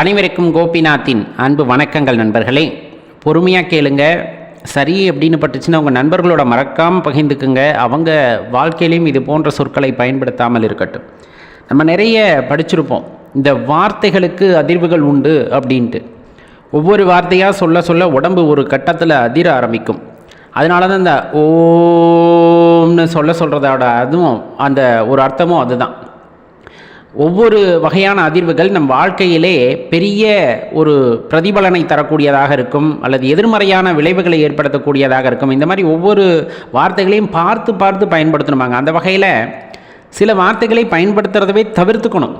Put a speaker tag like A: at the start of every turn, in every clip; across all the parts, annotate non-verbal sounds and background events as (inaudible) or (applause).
A: அனைவருக்கும் கோபிநாத்தின் அன்பு வணக்கங்கள் நண்பர்களே. பொறுமையாக கேளுங்க. சரி அப்படின்னு பட்டுச்சுன்னா உங்கள் நண்பர்களோட மறக்காமல் பகிர்ந்துக்குங்க. அவங்க வாழ்க்கையிலையும் இது போன்ற சொற்களை பயன்படுத்தாமல் இருக்கட்டும். நம்ம நிறைய படிச்சிருப்போம். இந்த வார்த்தைகளுக்கு அதிர்வுகள் உண்டு அப்படின்ட்டு. ஒவ்வொரு வார்த்தையாக சொல்ல சொல்ல உடம்பு ஒரு கட்டத்தில் அதிர ஆரம்பிக்கும். அதனால தான் இந்த ஓம்னு சொல்ல சொல்கிறதோட அதுவும் அந்த ஒரு அர்த்தமும் அதுதான். ஒவ்வொரு வகையான அதிர்வுகள் நம் வாழ்க்கையிலே பெரிய ஒரு பிரதிபலனை தரக்கூடியதாக இருக்கும் அல்லது எதிர்மறையான விளைவுகளை ஏற்படுத்தக்கூடியதாக இருக்கும். இந்த மாதிரி ஒவ்வொரு வார்த்தைகளையும் பார்த்து பார்த்து பயன்படுத்தணுமாங்க. அந்த வகையில் சில வார்த்தைகளை பயன்படுத்துறதவே தவிர்த்துக்கணும்.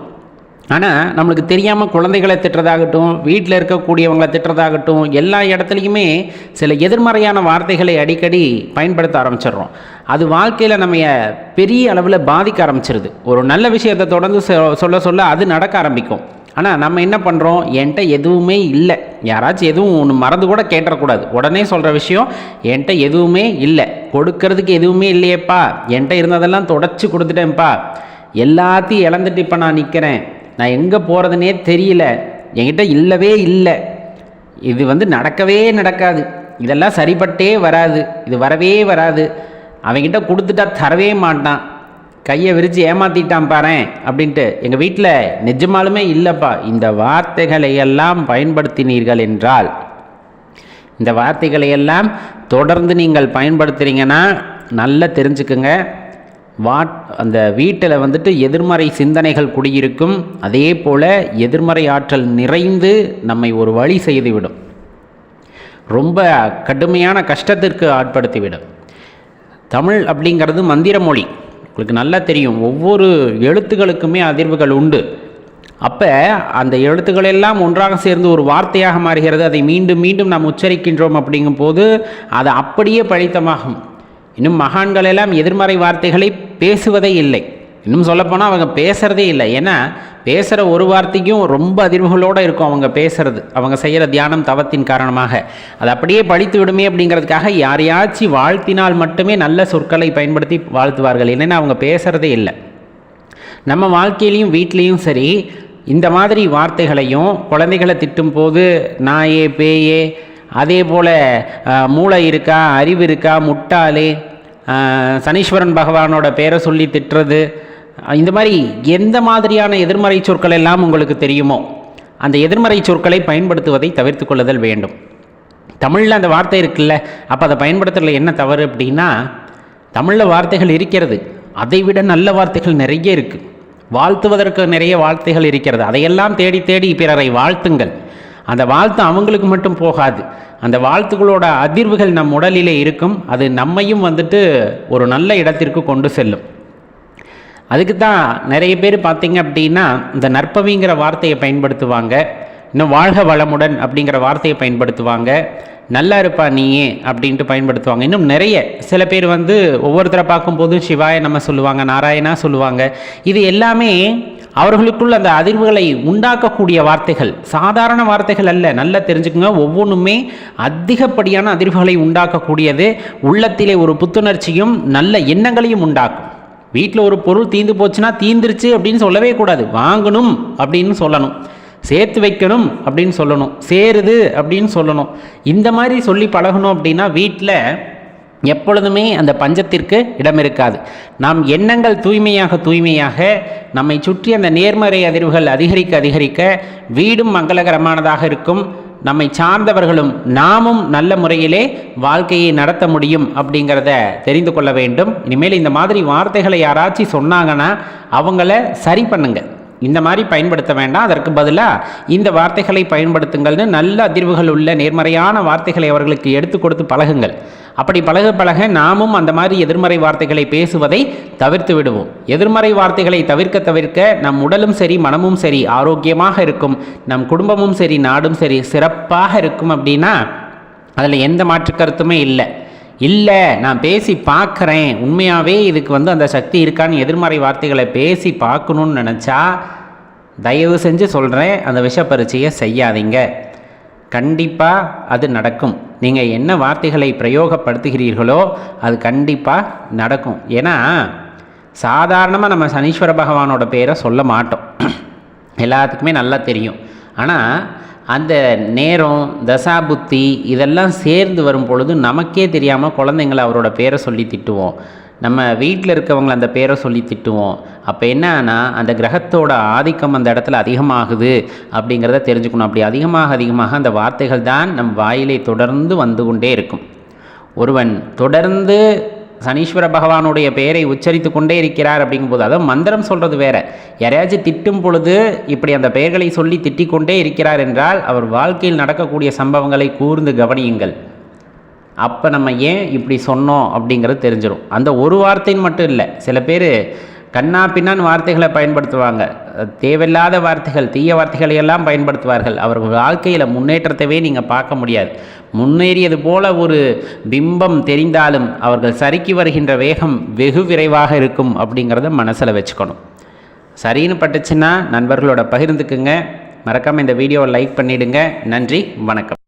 A: ஆனால் நம்மளுக்கு தெரியாமல் குழந்தைகளை திட்டுறதாகட்டும் வீட்டில் இருக்கக்கூடியவங்களை திட்டுறதாகட்டும் எல்லா இடத்துலையுமே சில எதிர்மறையான வார்த்தைகளை அடிக்கடி பயன்படுத்த ஆரம்பிச்சிடுறோம். அது வாழ்க்கையில் நம்ம பெரிய அளவில் பாதிக்க ஆரம்பிச்சிருது. ஒரு நல்ல விஷயத்தை தொடர்ந்து சொ- சொல்ல சொல்ல அது நடக்க ஆரம்பிக்கும். ஆனால் நம்ம என்ன பண்ணுறோம் என்கிட்ட எதுவுமே இல்லை. யாராச்சும் எதுவும் ஒன்று மறந்து கூட கேட்டக்கூடாது உடனே சொல்கிற விஷயம் என்கிட்ட எதுவுமே இல்லை. கொடுக்கறதுக்கு எதுவுமே இல்லையேப்பா. என்கிட்ட இருந்ததெல்லாம் தொடச்சி கொடுத்துட்டேன்ப்பா. எல்லாத்தையும் இழந்துட்டு இப்போ நான் நிற்கிறேன் நான் எங்கே போகிறதுனே தெரியல. என்கிட்ட இல்லவே இல்லை. இது வந்து நடக்கவே நடக்காது. இதெல்லாம் சரிப்பட்டே வராது. இது வரவே வராது. அவன்கிட்ட கொடுத்துட்டா தரவே மாட்டான். கையை விரித்து ஏமாற்றிட்டான் பாரேன் அப்படின்ட்டு எங்கள் வீட்டில் நிஜமாலுமே இல்லைப்பா. இந்த வார்த்தைகளை எல்லாம் பயன்படுத்தினீர்கள் என்றால் இந்த வார்த்தைகளை எல்லாம் தொடர்ந்து நீங்கள் பயன்படுத்துகிறீங்கன்னா நல்லா தெரிஞ்சுக்குங்க. வாட் அந்த வீட்டில் வந்துட்டு எதிர்மறை சிந்தனைகள் குடியிருக்கும். அதே போல் எதிர்மறை ஆற்றல் நிறைந்து நம்மை ஒரு வழி செய்துவிடும். ரொம்ப கடுமையான கஷ்டத்திற்கு ஆட்படுத்திவிடும். தமிழ் அப்படிங்கிறது மந்திர மொழி. உங்களுக்கு நல்லா தெரியும் ஒவ்வொரு எழுத்துக்களுக்குமே அதிர்வுகள் உண்டு. அப்போ அந்த எழுத்துக்கள் எல்லாம் ஒன்றாக சேர்ந்து ஒரு வார்த்தையாக மாறுகிறது. அதை மீண்டும் மீண்டும் நாம் உச்சரிக்கின்றோம் அப்படிங்கும்போது அது அப்படியே பழித்தமாகும். இன்னும் மகான்கள் எல்லாம் எதிர்மறை வார்த்தைகளை பேசுவதே இல்லை. இன்னும் சொல்லப்போனால் அவங்க பேசுகிறதே இல்லை. ஏன்னா பேசுகிற ஒரு வார்த்தைக்கும் ரொம்ப அதிர்வுகளோடு இருக்கும் அவங்க பேசுகிறது அவங்க செய்கிற தியானம் தவத்தின் காரணமாக. அது அப்படியே படித்து விடுமே அப்படிங்கிறதுக்காக யாரையாச்சும் வாழ்த்தினால் மட்டுமே நல்ல சொற்களை பயன்படுத்தி வாழ்த்துவார்கள். என்னென்னா அவங்க பேசுகிறதே இல்லை. நம்ம வாழ்க்கையிலையும் வீட்லேயும் சரி இந்த மாதிரி வார்த்தைகளையும் குழந்தைகளை திட்டும் போது நாயே பேயே அதே போல் மூளை இருக்கா அறிவு இருக்கா முட்டாளே சனீஸ்வரன் பகவானோட பேரை சொல்லி திட்டுறது இந்த மாதிரி எந்த மாதிரியான எதிர்மறை சொற்கள் எல்லாம் உங்களுக்கு தெரியுமோ அந்த எதிர்மறை சொற்களை பயன்படுத்துவதை தவிர்த்து கொள்ளுதல் வேண்டும். தமிழில் அந்த வார்த்தை இருக்குல்ல அப்போ அதை பயன்படுத்துறதுல என்ன தவறு அப்படின்னா தமிழில் வார்த்தைகள் இருக்கிறது அதை விட நல்ல வார்த்தைகள் நிறைய இருக்குது வாழ்த்துவதற்கு நிறைய வார்த்தைகள் இருக்கிறது அதையெல்லாம் தேடி தேடி பிறரை வாழ்த்துங்கள். அந்த வாழ்த்து அவங்களுக்கு மட்டும் போகாது. அந்த வாழ்த்துக்களோட அதிர்வுகள் நம் உடலிலே இருக்கும். அது நம்மையும் வந்துட்டு ஒரு நல்ல இடத்திற்கு கொண்டு செல்லும். அதுக்கு தான் நிறைய பேர் பார்த்திங்க அப்படின்னா இந்த நற்பவிங்கிற வார்த்தையை பயன்படுத்துவாங்க. இன்னும் வாழ்க வளமுடன் அப்படிங்கிற வார்த்தையை பயன்படுத்துவாங்க. நல்லா இருப்பா நீயே அப்படின்ட்டு பயன்படுத்துவாங்க. இன்னும் நிறைய சில பேர் வந்து ஒவ்வொருத்தரை பார்க்கும்போதும் சிவாய நம்ம சொல்லுவாங்க நாராயணா சொல்லுவாங்க. இது எல்லாமே அவர்களுக்குள் அந்த அதிர்வுகளை உண்டாக்கக்கூடிய வார்த்தைகள் சாதாரண வார்த்தைகள் அல்ல. நல்லா தெரிஞ்சுக்கோங்க. ஒவ்வொன்றுமே அதிகப்படியான அதிர்வுகளை உண்டாக்கக்கூடியது. உள்ளத்திலே ஒரு புத்துணர்ச்சியும் நல்ல எண்ணங்களையும் உண்டாக்கும். வீட்டில் ஒரு பொருள் தீந்து போச்சுன்னா தீந்துருச்சு அப்படின்னு சொல்லவே கூடாது. வாங்கணும் அப்படின்னு சொல்லணும். சேர்த்து வைக்கணும் அப்படின்னு சொல்லணும். சேருது அப்படின்னு சொல்லணும். இந்த மாதிரி சொல்லி பழகணும் அப்படின்னா வீட்டில் எப்பொழுதுமே அந்த பஞ்சத்திற்கு இடம் இருக்காது நாம் எண்ணங்கள் தூய்மையாக தூய்மையாக நம்மை சுற்றி அந்த நேர்மறை அதிர்வுகள் அதிகரிக்க அதிகரிக்க வீடும் மங்களகரமானதாக இருக்கும். நம்மை சார்ந்தவர்களும் நாமும் நல்ல முறையிலே வாழ்க்கையை நடத்த முடியும் அப்படிங்கிறத தெரிந்து கொள்ள வேண்டும். இனிமேல் இந்த மாதிரி வார்த்தைகளை யாராச்சும் சொன்னாங்கன்னா அவங்கள சரி பண்ணுங்க. இந்த மாதிரி பயன்படுத்த வேண்டாம். அதற்கு பதிலாக இந்த வார்த்தைகளை பயன்படுத்துங்கள்னு நல்ல அதிர்வுகள் உள்ள நேர்மறையான வார்த்தைகளை அவர்களுக்கு எடுத்து கொடுத்து பழகுங்கள். அப்படி பழக பழக நாமும் அந்த மாதிரி எதிர்மறை வார்த்தைகளை பேசுவதை தவிர்த்து விடுவோம். எதிர்மறை வார்த்தைகளை தவிர்க்க தவிர்க்க நம் உடலும் சரி மனமும் சரி ஆரோக்கியமாக இருக்கும். நம் குடும்பமும் சரி நாடும் சரி சிறப்பாக இருக்கும் அப்படின்னா அதில் எந்த மாற்று கருத்துமே இல்லை. இல்லை நான் பேசி பார்க்குறேன். உண்மையாகவே இதுக்கு வந்து அந்த சக்தி இருக்கான்னு எதிர்மறை வார்த்தைகளை பேசி பார்க்கணுன்னு நினச்சா தயவு செஞ்சு சொல்கிறேன் அந்த விஷப்பரிச்சையை செய்யாதீங்க. கண்டிப்பாக அது நடக்கும். நீங்கள் என்ன வார்த்தைகளை பிரயோகப்படுத்துகிறீர்களோ அது கண்டிப்பாக நடக்கும். ஏன்னா சாதாரணமாக நம்ம சனீஸ்வர பகவானோட பேரை சொல்ல மாட்டோம். (clears throat) எல்லாத்துக்குமே நல்லா தெரியும். ஆனால் அந்த நேரம் தசாபுத்தி இதெல்லாம் சேர்ந்து வரும் பொழுது நமக்கே தெரியாமல் குழந்தைங்களை அவரோட பேரை சொல்லி திட்டுவோம். நம்ம வீட்டில் இருக்கவங்களை அந்த பேரை சொல்லி திட்டுவோம். அப்போ என்னன்னா அந்த கிரகத்தோட ஆதிக்கம் அந்த இடத்துல அதிகமாகுது அப்படிங்கிறத தெரிஞ்சுக்கணும். அப்படி அதிகமாக அதிகமாக அந்த வார்த்தைகள் தான் நம் வாயிலை தொடர்ந்து வந்து கொண்டே இருக்கும். ஒருவன் தொடர்ந்து சனீஸ்வர பகவானுடைய பெயரை உச்சரித்து கொண்டே இருக்கிறார் அப்படிங்கும்போது அதாவது மந்திரம் சொல்கிறது வேற. யாரையாச்சும் திட்டும் பொழுது இப்படி அந்த பெயர்களை சொல்லி திட்டிக்கொண்டே இருக்கிறார் என்றால் அவர் வாழ்க்கையில் நடக்கக்கூடிய சம்பவங்களை கூர்ந்து கவனியுங்கள். அப்போ நம்ம ஏன் இப்படி சொன்னோம் அப்படிங்கிறது தெரிஞ்சிடும் அந்த ஒரு வார்த்தைன்னு மட்டும் இல்லை. சில பேர் கண்ணா பின்னான் வார்த்தைகளை பயன்படுத்துவாங்க. தேவையில்லாத வார்த்தைகள் தீய வார்த்தைகளை எல்லாம் பயன்படுத்துவார்கள். அவர்கள் வாழ்க்கையில் முன்னேற்றத்தவே நீங்கள் பார்க்க முடியாது. முன்னேறியது போல ஒரு பிம்பம் தெரிந்தாலும் அவர்கள் சறுக்கி வருகின்ற வேகம் வெகு விரைவாக இருக்கும் அப்படிங்கிறத மனசில் வச்சுக்கணும். சரின்னு பட்டுச்சுன்னா நண்பர்களோட பகிர்ந்துக்குங்க. மறக்காமல் இந்த வீடியோவை லைக் பண்ணிவிடுங்க நன்றி வணக்கம்.